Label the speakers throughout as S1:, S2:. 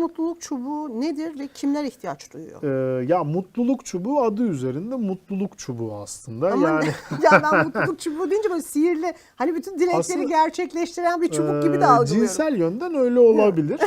S1: mutluluk çubuğu nedir ve kimler ihtiyaç duyuyor?
S2: Ee, ya mutluluk çubuğu adı üzerinde mutluluk çubuğu aslında.
S1: Ama
S2: yani
S1: ya ben mutluluk çubuğu deyince böyle sihirli hani bütün dilekleri
S2: Aslında-
S1: gerçekleştiren bir çubuk gibi
S2: Ee,
S1: de algılıyorum.
S2: Cinsel yönden öyle olabilir.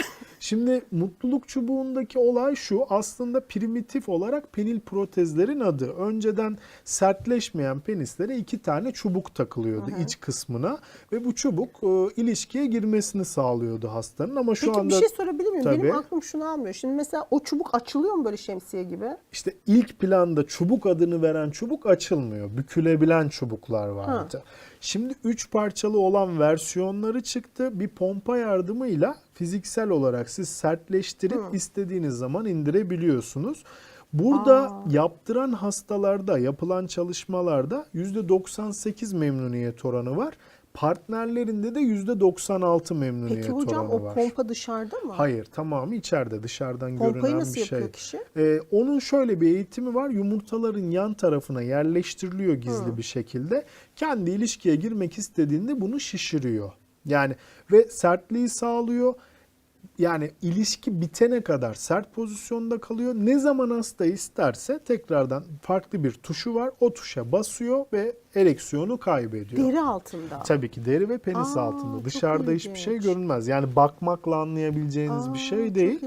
S2: Şimdi mutluluk çubuğundaki olay şu aslında primitif olarak penil protezlerin adı. Önceden sertleşmeyen penislere iki tane çubuk takılıyordu iç kısmına ve bu çubuk e, ilişkiye girmesini sağlıyordu hastanın ama şu
S1: Peki
S2: anda
S1: bir şey sorabilir miyim?
S2: Tabii.
S1: Benim aklım şunu almıyor. Şimdi mesela o çubuk açılıyor mu böyle şemsiye gibi?
S2: İşte ilk planda çubuk adını veren çubuk açılmıyor. Bükülebilen çubuklar vardı. Şimdi üç parçalı olan versiyonları çıktı. Bir pompa yardımıyla fiziksel olarak siz sertleştirip istediğiniz zaman indirebiliyorsunuz. Burada
S1: Aa.
S2: yaptıran hastalarda yapılan çalışmalarda %98 memnuniyet oranı var. Partnerlerinde de %96 memnuniyet
S1: Peki hocam
S2: oranı
S1: o
S2: var.
S1: pompa dışarıda mı?
S2: Hayır tamamı içeride dışarıdan
S1: Pompayı
S2: görünen
S1: nasıl
S2: bir şey.
S1: yapıyor kişi?
S2: Ee, onun şöyle bir eğitimi var. Yumurtaların yan tarafına yerleştiriliyor gizli bir şekilde. Kendi ilişkiye girmek istediğinde bunu şişiriyor. Yani ve sertliği sağlıyor. Yani ilişki bitene kadar sert pozisyonda kalıyor. Ne zaman hasta isterse tekrardan farklı bir tuşu var. O tuşa basıyor ve ereksiyonu kaybediyor.
S1: Deri altında.
S2: Tabii ki deri ve penis
S1: Aa,
S2: altında. Dışarıda hiçbir şey görünmez. Yani bakmakla anlayabileceğiniz bir
S1: Aa,
S2: şey
S1: çok
S2: değil.